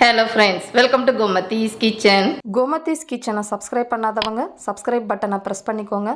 Hello friends welcome to Gomathi's kitchen Gomathi's கிச்சனை subscribe பண்ணாதவங்க subscribe பட்டனை ப்ரெஸ் பண்ணிக்கோங்க.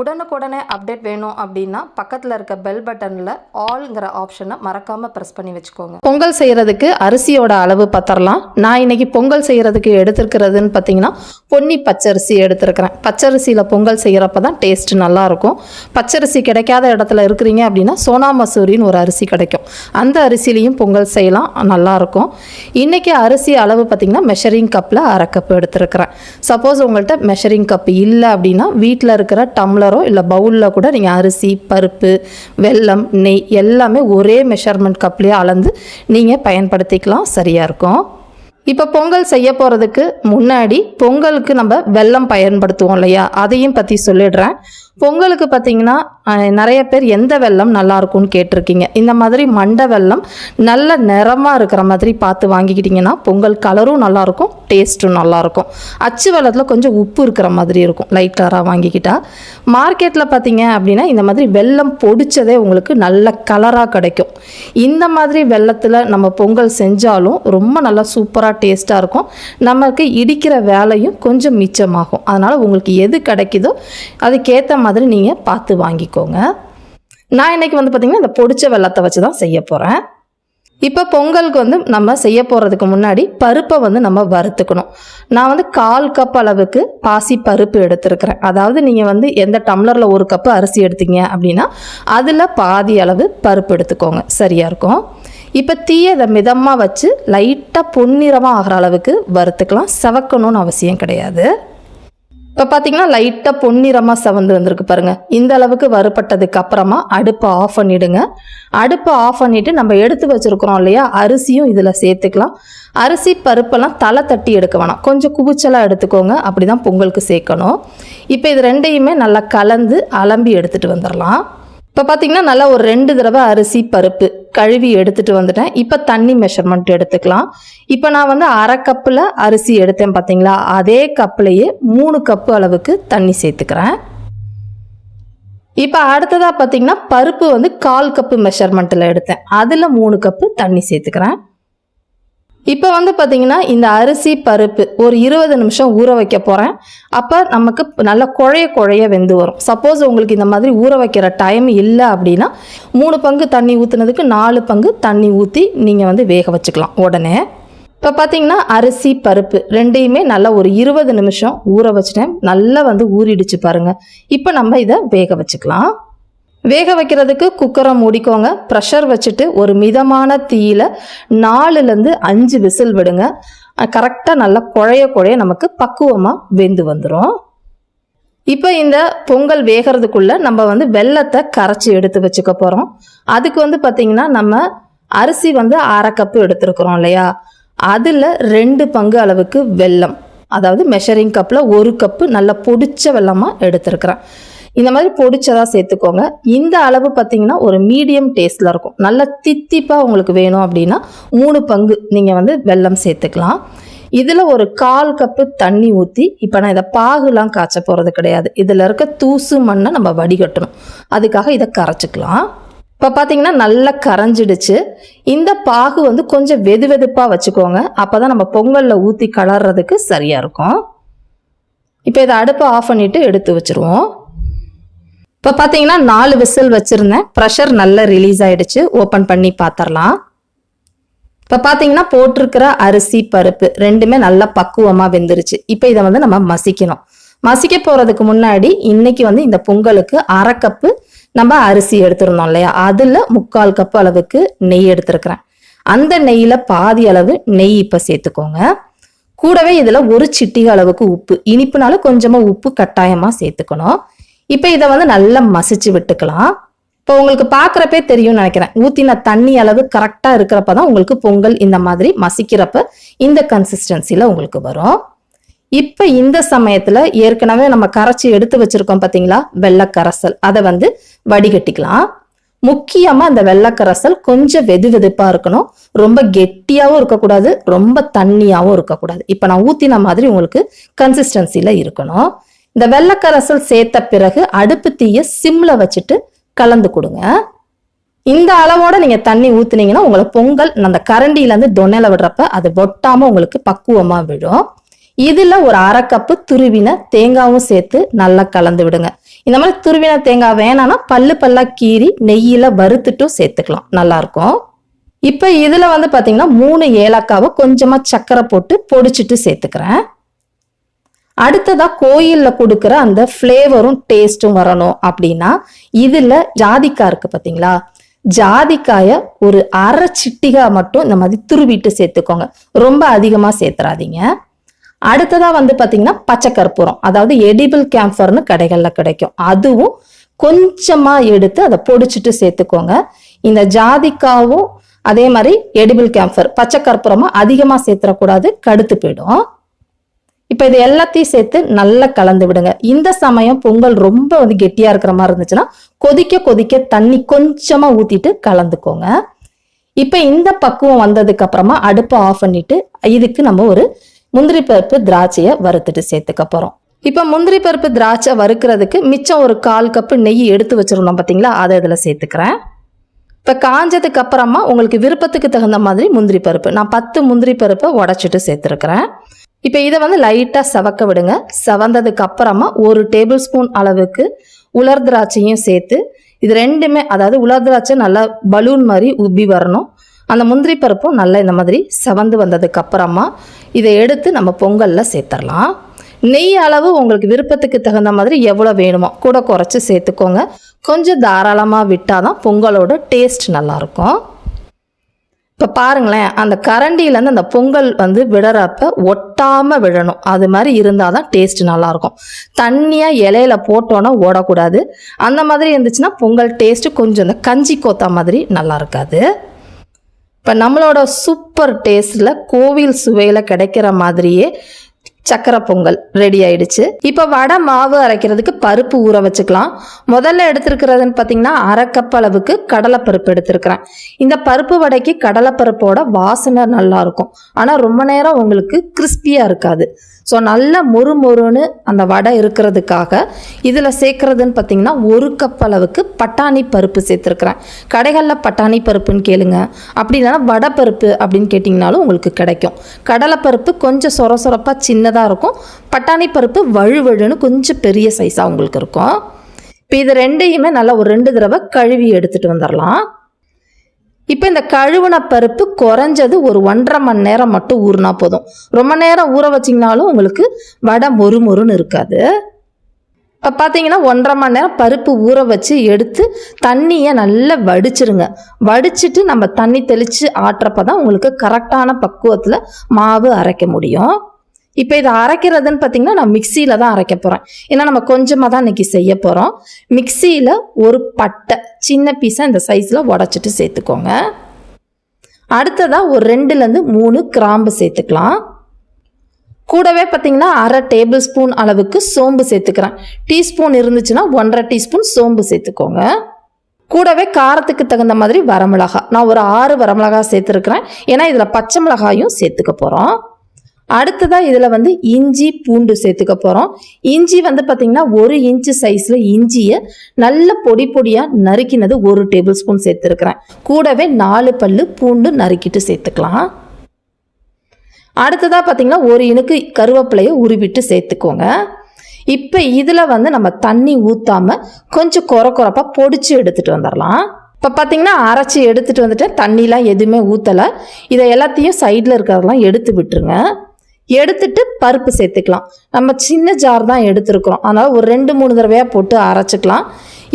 உடனுக்குடனே அப்டேட் வேணும் அப்படின்னா பக்கத்தில் இருக்க பெல் பட்டனில் ஆல்ங்கிற ஆப்ஷனை மறக்காமல் ப்ரெஸ் பண்ணி வச்சுக்கோங்க. பொங்கல் செய்கிறதுக்கு அரிசியோட அளவு பத்தரலாம். நான் இன்னைக்கு பொங்கல் செய்கிறதுக்கு எடுத்துருக்கிறதுன்னு பார்த்தீங்கன்னா பொன்னி பச்சரிசி எடுத்துருக்கிறேன். பச்சரிசியில் பொங்கல் செய்கிறப்ப தான் டேஸ்ட் நல்லாயிருக்கும். பச்சரிசி கிடைக்காத இடத்துல இருக்கிறீங்க அப்படின்னா சோனா மசூரின்னு ஒரு அரிசி கிடைக்கும். அந்த அரிசிலையும் பொங்கல் செய்யலாம் நல்லாயிருக்கும். இன்றைக்கி அரிசி அளவு பார்த்திங்கன்னா மெஷரிங் கப்பில் அரை கப் எடுத்துருக்கிறேன். சப்போஸ் உங்கள்கிட்ட மெஷரிங் கப் இல்லை அப்படின்னா வீட்டில் இருக்கிற டம்ளர் இல்லை பவுலில் கூட நீங்கள் அரிசி பருப்பு வெல்லம் நெய் எல்லாமே ஒரே மெஷர்மெண்ட் கப்லேயே அளந்து நீங்கள் பயன்படுத்திக்கலாம். சரியாக இருக்கும். இப்போ பொங்கல் செய்ய போகிறதுக்கு முன்னாடி பொங்கலுக்கு நம்ம வெல்லம் பயன்படுத்துவோம் இல்லையா? அதையும் பற்றி சொல்லிடுறேன். பொங்கலுக்கு பார்த்தீங்கன்னா நிறைய பேர் எந்த வெல்லம் நல்லா இருக்கும்னு கேட்டிருக்கீங்க. இந்த மாதிரி மண்டை வெல்லம் நல்ல நிறமாக இருக்கிற மாதிரி பார்த்து வாங்கிக்கிட்டிங்கன்னா பொங்கல் கலரும் நல்லாயிருக்கும் டேஸ்ட்டும் நல்லாயிருக்கும் அச்சு வெள்ளத்தில் கொஞ்சம் உப்பு இருக்கிற மாதிரி இருக்கும் லைட் கலராக வாங்கிக்கிட்டால் மார்க்கெட்டில் பார்த்தீங்க அப்படின்னா இந்த மாதிரி வெல்லம் பொடிச்சதே உங்களுக்கு நல்ல கலராக கிடைக்கும். இந்த மாதிரி வெள்ளத்தில் நம்ம பொங்கல் செஞ்சாலும் ரொம்ப நல்லா சூப்பராக டேஸ்ட்டாக இருக்கும். நமக்கு இடிக்கிற வேலையும் கொஞ்சம் மிச்சமாகும். அதனால் உங்களுக்கு எது கிடைக்குதோ அதுக்கேற்ற மாதிரி நீங்கள் பார்த்து வாங்கிக்கோங்க. நான் இன்னைக்கு வந்து பார்த்திங்கன்னா இந்த பொடிச்ச வெள்ளத்தை வச்சு தான் செய்ய போகிறேன் இப்போ பொங்கலுக்கு வந்து நம்ம செய்ய போகிறதுக்கு முன்னாடி பருப்பை வந்து நம்ம வறுத்துக்கணும். நான் வந்து கால் கப் அளவுக்கு பாசி பருப்பு எடுத்திருக்கிறேன். அதாவது நீங்கள் வந்து எந்த டம்ளரில் ஒரு கப்பு அரிசி எடுத்தீங்க அப்படின்னா அதில் பாதி அளவு பருப்பு எடுத்துக்கோங்க. சரியாக இருக்கும். இப்போ தீயை இதை மிதமாக வச்சு லைட்டாக பொன்னிறமாக ஆகிற அளவுக்கு வறுத்துக்கலாம். செவக்கணும்னு அவசியம் கிடையாது. இப்போ பார்த்தீங்கன்னா லைட்டாக பொன்னிறமாக செவந்து வந்திருக்கு பாருங்கள் இந்த அளவுக்கு வறுபட்டதுக்கு அப்புறமா அடுப்பை ஆஃப் பண்ணிவிடுங்க அடுப்பை ஆஃப் பண்ணிவிட்டு நம்ம எடுத்து வச்சுருக்குறோம் இல்லையா? அரிசியும் இதில் சேர்த்துக்கலாம். அரிசி பருப்பெல்லாம் தலை தட்டி எடுக்க வேணாம். கொஞ்சம் குவிச்சலாக எடுத்துக்கோங்க. அப்படி தான் பொங்கலுக்கு சேர்க்கணும். இப்போ இது ரெண்டையுமே நல்லா கலந்து அலம்பி எடுத்துகிட்டு வந்துடலாம். இப்போ பார்த்தீங்கன்னா நல்லா ஒரு ரெண்டு தடவை அரிசி பருப்பு கழுவி எடுத்துட்டு வந்துட்டேன். இப்போ தண்ணி மெஷர்மெண்ட் எடுத்துக்கலாம். இப்போ நான் வந்து அரை கப்பில் அரிசி எடுத்தேன் பார்த்தீங்களா அதே கப்லேயே மூணு கப்பு அளவுக்கு தண்ணி சேர்த்துக்கிறேன். இப்போ அடுத்ததாக பார்த்தீங்கன்னா பருப்பு வந்து கால் கப்பு மெஷர்மெண்ட்டில் எடுத்தேன். அதில் மூணு கப்பு தண்ணி சேர்த்துக்கிறேன். இப்போ வந்து பார்த்தீங்கன்னா இந்த அரிசி பருப்பு ஒரு இருபது நிமிஷம் ஊற வைக்க போகிறேன் அப்போ நமக்கு நல்ல குழைய குழைய வெந்து வரும். சப்போஸ் உங்களுக்கு இந்த மாதிரி ஊற வைக்கிற டைம் இல்லை அப்படின்னா மூணு பங்கு தண்ணி ஊற்றுனதுக்கு நாலு பங்கு தண்ணி ஊற்றி நீங்கள் வந்து வேக வச்சுக்கலாம் உடனே. இப்போ பார்த்தீங்கன்னா அரிசி பருப்பு ரெண்டையுமே நல்லா ஒரு இருபது நிமிஷம் ஊற வச்சுட்டேன். நல்லா வந்து ஊறிடுச்சு பாருங்கள் இப்போ நம்ம இதை வேக வச்சுக்கலாம். வேக வைக்கிறதுக்கு குக்கரை மூடிக்கோங்க. ப்ரெஷர் வச்சுட்டு ஒரு மிதமான தீயில நாலுலேருந்து அஞ்சு விசில் விடுங்க. கரெக்டாக நல்லா குழைய குழைய நமக்கு பக்குவமாக வெந்து வந்துடும் இப்போ இந்த பொங்கல் வேகிறதுக்குள்ள நம்ம வந்து வெள்ளத்தை கரைச்சி எடுத்து வச்சுக்க போகிறோம் அதுக்கு வந்து பார்த்திங்கன்னா நம்ம அரிசி வந்து அரை கப்பு எடுத்துருக்குறோம் இல்லையா? அதில் ரெண்டு பங்கு அளவுக்கு வெல்லம் அதாவது மெஷரிங் கப்பில் ஒரு கப்பு நல்லா பொடிச்ச வெல்லமாக எடுத்துருக்குறேன். இந்த மாதிரி பொடிச்சதாக சேர்த்துக்கோங்க. இந்த அளவு பார்த்தீங்கன்னா ஒரு மீடியம் டேஸ்ட்டில் இருக்கும். நல்லா தித்திப்பாக உங்களுக்கு வேணும் அப்படின்னா மூணு பங்கு நீங்கள் வந்து வெல்லம் சேர்த்துக்கலாம். இதில் ஒரு கால் கப்பு தண்ணி ஊற்றி இப்போ நான் இதை பாகுலாம் காய்ச்ச போகிறது கிடையாது. இதில் இருக்க தூசு மண்ணை நம்ம வடிகட்டணும். அதுக்காக இதை கரைச்சிக்கலாம். இப்போ பார்த்தீங்கன்னா நல்லா கரைஞ்சிடுச்சு. இந்த பாகு வந்து கொஞ்சம் வெது வெதுப்பாக வச்சுக்கோங்க. அப்போ தான் நம்ம பொங்கலில் ஊற்றி கலர்றதுக்கு சரியாக இருக்கும். இப்போ இதை அடுப்பை ஆஃப் பண்ணிவிட்டு எடுத்து வச்சுருவோம். இப்போ பார்த்தீங்கன்னா நாலு விசில் வச்சுருந்தேன். ப்ரெஷர் நல்லா ரிலீஸ் ஆகிடுச்சு ஓப்பன் பண்ணி பார்த்துடலாம் இப்போ பார்த்தீங்கன்னா போட்டிருக்கிற அரிசி பருப்பு ரெண்டுமே நல்லா பக்குவமாக வெந்துருச்சு. இப்போ இதை வந்து நம்ம மசிக்கணும். மசிக்க போகிறதுக்கு முன்னாடி இன்னைக்கு வந்து இந்த பொங்கலுக்கு அரை கப்பு நம்ம அரிசி எடுத்திருந்தோம் இல்லையா? அதில் முக்கால் கப்பு அளவுக்கு நெய் எடுத்திருக்கிறேன். அந்த நெய்யில் பாதி அளவு நெய் இப்போ சேர்த்துக்கோங்க. கூடவே இதில் ஒரு சிட்டிகை அளவுக்கு உப்பு இனிப்புனால கொஞ்சமாக உப்பு கட்டாயமாக சேர்த்துக்கணும். இப்போ இதை வந்து நல்லா மசிச்சு விட்டுக்கலாம். இப்போ உங்களுக்கு பார்க்குறப்பே தெரியும்னு நினைக்கிறேன். ஊற்றின தண்ணி அளவு கரெக்டாக இருக்கிறப்ப தான் உங்களுக்கு பொங்கல் இந்த மாதிரி மசிக்கிறப்ப இந்த கன்சிஸ்டன்சியில் உங்களுக்கு வரும். இப்போ இந்த சமயத்தில் ஏற்கனவே நம்ம கரைச்சி எடுத்து வச்சிருக்கோம் பார்த்தீங்களா வெள்ளக்கரசல். அதை வந்து வடிகட்டிக்கலாம். முக்கியமாக அந்த வெள்ளக்கரசல் கொஞ்சம் வெது வெதுப்பாக இருக்கணும். ரொம்ப கெட்டியாகவும் இருக்கக்கூடாது ரொம்ப தண்ணியாகவும் இருக்கக்கூடாது. இப்போ நான் ஊற்றின மாதிரி உங்களுக்கு கன்சிஸ்டன்சியில் இருக்கணும். இந்த வெள்ளக்கரசல் சேர்த்த பிறகு அடுப்பு தீயை சிம்ல வச்சுட்டு கலந்து கொடுங்க. இந்த அளவோட நீங்க தண்ணி ஊத்துனீங்கன்னா உங்களை பொங்கல் அந்த கரண்டியிலேருந்து இருந்து தொன்னையில விடுறப்ப அது ஒட்டாம உங்களுக்கு பக்குவமா விழும். இதுல ஒரு அரை கப்பு துருவின தேங்காவும் சேர்த்து நல்லா கலந்து விடுங்க. இந்த மாதிரி துருவின தேங்காய் வேணாம்னா பல்லு பல்லா கீறி நெய்யில வறுத்துட்டும் சேர்த்துக்கலாம். நல்லா இருக்கும். இப்போ இதுல வந்து பாத்தீங்கன்னா மூணு ஏலக்காவை கொஞ்சமா சக்கரை போட்டு பொடிச்சிட்டு சேர்த்துக்கிறேன். அடுத்ததா கோயில்ல கொடுக்குற அந்த ஃப்ளேவரும் டேஸ்ட்டும் வரணும் அப்படின்னா இதுல ஜாதிக்காய் இருக்கு பாத்தீங்களா? ஜாதிக்காய ஒரு அரை சிட்டிகா மட்டும் இந்த மாதிரி துருவிட்டு சேர்த்துக்கோங்க. ரொம்ப அதிகமா சேர்த்துறாதீங்க. அடுத்ததா வந்து பாத்தீங்கன்னா பச்சை கற்பூரம் அதாவது எடிபிள் கேம்ஃபர்னு கடைகள்ல கிடைக்கும். அதுவும் கொஞ்சமா எடுத்து அதை பொடிச்சிட்டு சேர்த்துக்கோங்க. இந்த ஜாதிக்காவும் அதே மாதிரி எடிபிள் கேம்ஃபர் பச்சை கற்பூரமா அதிகமா சேர்த்துடக்கூடாது கடுத்து போயிடும். இப்போ இது எல்லாத்தையும் சேர்த்து நல்லா கலந்து விடுங்க. இந்த சமயம் பொங்கல் ரொம்ப வந்து கெட்டியா இருக்கிற மாதிரி இருந்துச்சுன்னா கொதிக்க கொதிக்க தண்ணி கொஞ்சமா ஊத்திட்டு கலந்துக்கோங்க. இப்போ இந்த பக்குவம் வந்ததுக்கு அப்புறமா அடுப்பை ஆஃப் பண்ணிட்டு இதுக்கு நம்ம ஒரு முந்திரி பருப்பு திராட்சையை வறுத்துட்டு சேர்த்துக்க போறோம். இப்போ முந்திரி பருப்பு திராட்சை வறுக்கிறதுக்கு மிச்சம் ஒரு கால் கப்பு நெய் எடுத்து வச்சிருந்தோம் பார்த்தீங்களா அதை இதில் சேர்த்துக்கிறேன். இப்போ காஞ்சதுக்கு அப்புறமா உங்களுக்கு விருப்பத்துக்கு தகுந்த மாதிரி முந்திரி பருப்பு நான் பத்து முந்திரி பருப்பை உடச்சிட்டு சேர்த்துருக்குறேன். இப்போ இதை வந்து லைட்டாக செவக்க விடுங்க. செவந்ததுக்கு அப்புறமா ஒரு டேபிள் ஸ்பூன் அளவுக்கு உலர் திராட்சையும் சேர்த்து இது ரெண்டுமே அதாவது உலர் திராட்சை நல்லா பலூன் மாதிரி உப்பி வரணும். அந்த முந்திரி பருப்பும் நல்லா இந்த மாதிரி செவந்து வந்ததுக்கு அப்புறமா இதை எடுத்து நம்ம பொங்கலில் சேர்த்துடலாம் நெய் அளவு உங்களுக்கு விருப்பத்துக்கு தகுந்த மாதிரி எவ்வளோ வேணுமோ கூட குறைச்சி சேர்த்துக்கோங்க. கொஞ்சம் தாராளமாக விட்டால் தான் பொங்கலோட டேஸ்ட் நல்லாயிருக்கும். இப்போ பாருங்களேன் அந்த கரண்டியிலேருந்து அந்த பொங்கல் வந்து விடுறப்ப ஒட்டாமல் விழணும். அது மாதிரி இருந்தால் தான் டேஸ்ட் நல்லாயிருக்கும். தண்ணியாக இலையில போட்டோன்னா ஓடக்கூடாது. அந்த மாதிரி இருந்துச்சுன்னா பொங்கல் டேஸ்ட்டு கொஞ்சம் இந்த கஞ்சி கோத்தா மாதிரி நல்லா இருக்காது இப்போ நம்மளோட சூப்பர் டேஸ்ட்டில் கோவில் சுவையில் கிடைக்கிற மாதிரியே சக்கரை பொங்கல் ரெடி ஆயிடுச்சு. இப்போ வடை மாவு அரைக்கிறதுக்கு பருப்பு ஊற வச்சுக்கலாம். முதல்ல எடுத்துருக்கிறதுன்னு பார்த்தீங்கன்னா அரைக்கப் அளவுக்கு கடலைப்பருப்பு எடுத்திருக்கிறேன். இந்த பருப்பு வடைக்கு கடலைப்பருப்போட வாசனை நல்லா இருக்கும். ஆனால் ரொம்ப நேரம் உங்களுக்கு கிறிஸ்பியாக இருக்காது. ஸோ நல்ல மொறு மொறுன்னு அந்த வடை இருக்கிறதுக்காக இதில் சேர்க்குறதுன்னு பார்த்தீங்கன்னா ஒரு கப் அளவுக்கு பட்டாணி பருப்பு சேர்த்துருக்குறேன். கடைகளில் பட்டாணி பருப்புன்னு கேளுங்க. அப்படி இல்லைன்னா வடை பருப்பு அப்படின்னு கேட்டிங்கனாலும் உங்களுக்கு கிடைக்கும். கடலைப்பருப்பு கொஞ்சம் சொர சொரப்பாக சின்னதாக இருக்கும். பட்டாணி பருப்பு வழுவழுன்னு கொஞ்சம் பெரிய சைஸாக உங்களுக்கு இருக்கும். இப்போ இது ரெண்டையுமே நல்லா ஒரு ரெண்டு தடவை கழுவி எடுத்துகிட்டு வந்துடலாம் இப்போ இந்த கழுவுன பருப்பு குறைஞ்சது ஒரு ஒன்றரை மணி நேரம் மட்டும் ஊறினா போதும். ரொம்ப நேரம் ஊற வச்சிங்கனாலும் உங்களுக்கு வடை மொறு மொறுன்னு இருக்காது. இப்போ பார்த்தீங்கன்னா ஒன்றரை மணி நேரம் பருப்பு ஊற வச்சு எடுத்து தண்ணியை நல்லா வடிச்சிருங்க. வடிச்சிட்டு நம்ம தண்ணி தெளித்து ஆட்டுறப்ப தான் உங்களுக்கு கரெக்டான பக்குவத்தில் மாவு அரைக்க முடியும். இப்போ இதை அரைக்கிறதுன்னு பார்த்தீங்கன்னா நான் மிக்சியில் தான் அரைக்க போகிறேன் ஏன்னா நம்ம கொஞ்சமாக தான் இன்றைக்கி செய்ய போகிறோம் மிக்சியில் ஒரு பட்டை சின்ன பீஸாக இந்த சைஸில் உடச்சிட்டு சேர்த்துக்கோங்க. அடுத்ததாக ஒரு ரெண்டுலேருந்து மூணு கிராம்பு சேர்த்துக்கலாம். கூடவே பார்த்தீங்கன்னா அரை டேபிள் ஸ்பூன் அளவுக்கு சோம்பு சேர்த்துக்கிறேன். டீஸ்பூன் இருந்துச்சுன்னா ஒன்றரை டீஸ்பூன் சோம்பு சேர்த்துக்கோங்க. கூடவே காரத்துக்கு தகுந்த மாதிரி வரமிளகா நான் ஒரு ஆறு வரமிளகா சேர்த்துருக்குறேன். ஏன்னா இதில் பச்சை மிளகாயும் சேர்த்துக்க போகிறோம் அடுத்ததாக இதில் வந்து இஞ்சி பூண்டு சேர்த்துக்க போகிறோம் இஞ்சி வந்து பார்த்திங்கன்னா ஒரு இன்ச்சு சைஸில் இஞ்சியை நல்ல பொடி பொடியாக நறுக்கினது ஒரு டேபிள் ஸ்பூன் சேர்த்துருக்குறேன். கூடவே நாலு பல்லு பூண்டு நறுக்கிட்டு சேர்த்துக்கலாம். அடுத்ததாக பார்த்தீங்கன்னா ஒரு இனுக்கு கருவேப்பிலையை உருவிட்டு சேர்த்துக்கோங்க. இப்போ இதில் வந்து நம்ம தண்ணி ஊற்றாம கொஞ்சம் குறை குறைப்பாக பொடிச்சு எடுத்துகிட்டு வந்துடலாம் இப்போ பார்த்தீங்கன்னா அரைச்சி எடுத்துகிட்டு வந்துட்டு தண்ணிலாம் எதுவுமே ஊற்றலை இதை எல்லாத்தையும் சைடில் இருக்கிறதெல்லாம் எடுத்து விட்டுருங்க. எடுத்துட்டு பருப்பு சேர்த்துக்கலாம். நம்ம சின்ன ஜார் தான் எடுத்துருக்குறோம். அதனால் ஒரு ரெண்டு மூணு தடவையாக போட்டு அரைச்சிக்கலாம்.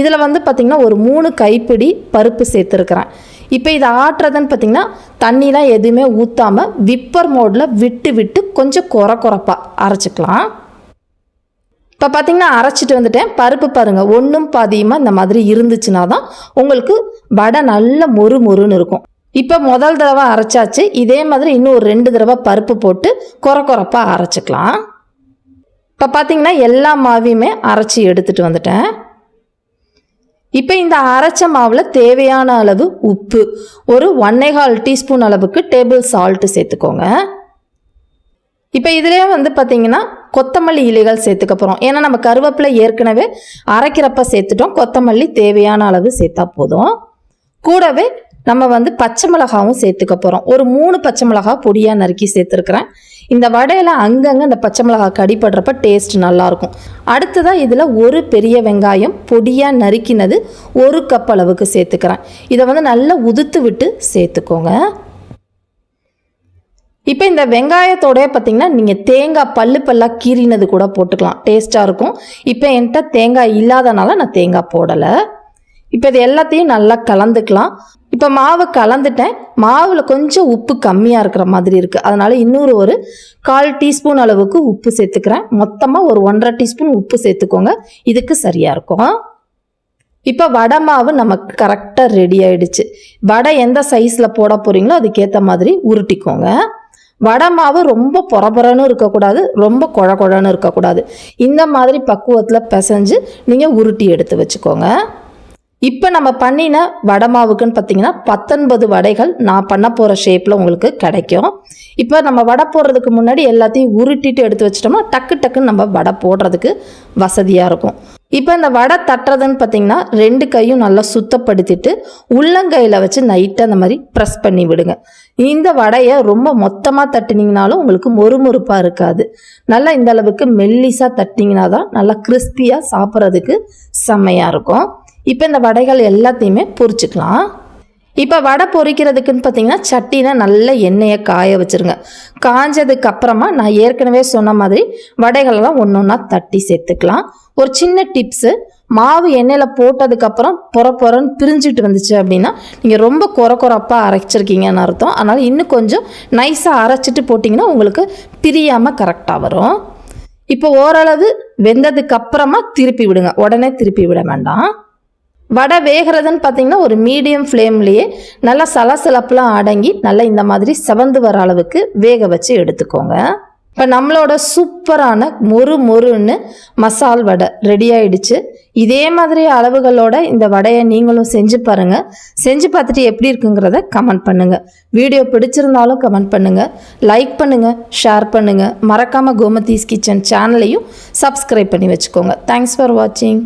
இதில் வந்து பார்த்திங்கன்னா ஒரு மூணு கைப்பிடி பருப்பு சேர்த்துருக்குறேன். இப்போ இதை ஆட்டுறதுன்னு பார்த்திங்கன்னா தண்ணிலாம் எதுவுமே ஊற்றாமல் விப்பர் மோடில் விட்டு விட்டு கொஞ்சம் குறை குறைப்பாக அரைச்சிக்கலாம். இப்போ பார்த்தீங்கன்னா அரைச்சிட்டு வந்துட்டேன். பருப்பு பாருங்கள் ஒன்றும் பாதியமாக இந்த மாதிரி இருந்துச்சுன்னா தான் உங்களுக்கு வடை நல்ல மொறு மொறுன்னு இருக்கும். இப்போ முதல் தடவை அரைச்சாச்சு. இதே மாதிரி இன்னும் ஒரு ரெண்டு தடவை பருப்பு போட்டு குறை குறைப்பாக அரைச்சிக்கலாம். இப்போ பார்த்தீங்கன்னா எல்லா மாவையுமே அரைச்சி எடுத்துகிட்டு வந்துட்டேன். இப்போ இந்த அரைச்ச மாவில் தேவையான அளவு உப்பு ஒரு ஒன்னேகால் டீஸ்பூன் அளவுக்கு டேபிள் சால்ட்டு சேர்த்துக்கோங்க. இப்போ இதிலே வந்து பார்த்திங்கன்னா கொத்தமல்லி இலைகள் சேர்த்துக்க போகிறோம் ஏன்னா நம்ம கருவேப்பிலை ஏற்கனவே அரைக்கிறப்ப சேர்த்துட்டோம். கொத்தமல்லி தேவையான அளவு சேர்த்தா போதும். கூடவே நம்ம வந்து பச்சை மிளகாவும் சேர்த்துக்க போகிறோம் ஒரு மூணு பச்சை மிளகா பொடியாக நறுக்கி சேர்த்துருக்குறேன். இந்த வடையில் அங்கங்கே இந்த பச்சை மிளகா கடிப்படுறப்ப டேஸ்ட் நல்லாயிருக்கும். அடுத்ததாக இதில் ஒரு பெரிய வெங்காயம் பொடியாக நறுக்கினது ஒரு கப் அளவுக்கு சேர்த்துக்கிறேன். இதை வந்து நல்லா உதுத்து விட்டு சேர்த்துக்கோங்க. இப்போ இந்த வெங்காயத்தோடய பார்த்தீங்கன்னா நீங்கள் தேங்காய் பல்லு பல்லாக கீறினது கூட போட்டுக்கலாம். டேஸ்ட்டாக இருக்கும். இப்போ என்கிட்ட தேங்காய் இல்லாதனால நான் தேங்காய் போடலை. இப்போ இது எல்லாத்தையும் நல்லா கலந்துக்கலாம். இப்போ மாவு கலந்துட்டேன். மாவில் கொஞ்சம் உப்பு கம்மியாக இருக்கிற மாதிரி இருக்குது அதனால் இன்னொரு ஒரு கால் டீஸ்பூன் அளவுக்கு உப்பு சேர்த்துக்கிறேன். மொத்தமாக ஒரு ஒன்றரை டீஸ்பூன் உப்பு சேர்த்துக்கோங்க. இதுக்கு சரியாக இருக்கும். இப்போ வடை மாவு நமக்கு கரெக்டாக ரெடி ஆயிடுச்சு. வடை எந்த சைஸில் போட போகிறீங்களோ அதுக்கேற்ற மாதிரி உருட்டிக்கோங்க. வடை மாவு ரொம்ப பொறபொறன்னு இருக்கக்கூடாது ரொம்ப குழ குழன்னு இருக்கக்கூடாது. இந்த மாதிரி பக்குவத்தில் பிசைஞ்சு நீங்கள் உருட்டி எடுத்து வச்சுக்கோங்க. இப்போ நம்ம பண்ணின வடை மாவுக்குன்னு பார்த்தீங்கன்னா பத்தொன்பது வடைகள் நான் பண்ண போகிற ஷேப்பில் உங்களுக்கு கிடைக்கும். இப்போ நம்ம வடை போடுறதுக்கு முன்னாடி எல்லாத்தையும் உருட்டிட்டு எடுத்து வச்சிட்டோம்னா டக்கு டக்குன்னு நம்ம வடை போடுறதுக்கு வசதியாக இருக்கும். இப்போ இந்த வடை தட்டுறதுன்னு பார்த்தீங்கன்னா ரெண்டு கையும் நல்லா சுத்தப்படுத்திட்டு உள்ளங்கையில் வச்சு நைட்டாக அந்த மாதிரி ப்ரெஸ் பண்ணி விடுங்க. இந்த வடையை ரொம்ப மொத்தமாக தட்டினீங்கனாலும் உங்களுக்கு மொறுமொறுப்பாக இருக்காது. நல்லா இந்த அளவுக்கு மெல்லிஸாக தட்டினீங்கன்னா தான் நல்லா கிறிஸ்பியாக சாப்பிட்றதுக்கு செம்மையாக இருக்கும். இப்போ இந்த வடைகள் எல்லாத்தையுமே பொரிச்சுக்கலாம். இப்போ வடை பொரிக்கிறதுக்குன்னு பார்த்தீங்கன்னா சட்டினா நல்ல எண்ணெயை காய வச்சுருங்க. காஞ்சதுக்கு அப்புறமா நான் ஏற்கனவே சொன்ன மாதிரி வடைகளெல்லாம் ஒன்று ஒன்றா தட்டி சேர்த்துக்கலாம். ஒரு சின்ன டிப்ஸு மாவு எண்ணெயில் போட்டதுக்கப்புறம் பொற பொறன்னு பிரிஞ்சுட்டு வந்துச்சு அப்படின்னா நீங்கள் ரொம்ப குறை குறப்பாக அரைச்சிருக்கீங்கன்னு அர்த்தம். அதனால் இன்னும் கொஞ்சம் நைஸாக அரைச்சிட்டு போட்டிங்கன்னா உங்களுக்கு பிரியாமல் கரெக்டாக வரும். இப்போ ஓரளவு வெந்ததுக்கு அப்புறமா திருப்பி விடுங்க. உடனே திருப்பி விட வேண்டாம். வடை வேகிறதுன்னு பார்த்தீங்கன்னா ஒரு மீடியம் ஃப்ளேம்லேயே நல்லா சலசலப்பெலாம் அடங்கி நல்லா இந்த மாதிரி செவந்து வர அளவுக்கு வேக வச்சு எடுத்துக்கோங்க. இப்போ நம்மளோட சூப்பரான மொறு மொறுன்னு மசால் வடை ரெடி ஆயிடுச்சு. இதே மாதிரி அளவுகளோட இந்த வடையை நீங்களும் செஞ்சு பாருங்கள் செஞ்சு பார்த்துட்டு எப்படி இருக்குங்கிறத கமெண்ட் பண்ணுங்கள் வீடியோ பிடிச்சிருந்தாலும் கமெண்ட் பண்ணுங்கள் லைக் பண்ணுங்கள் ஷேர் பண்ணுங்கள் மறக்காமல் கோமதீஸ் கிச்சன் சேனலையும் சப்ஸ்கிரைப் பண்ணி வச்சுக்கோங்க. தேங்க்ஸ் ஃபார் வாட்சிங்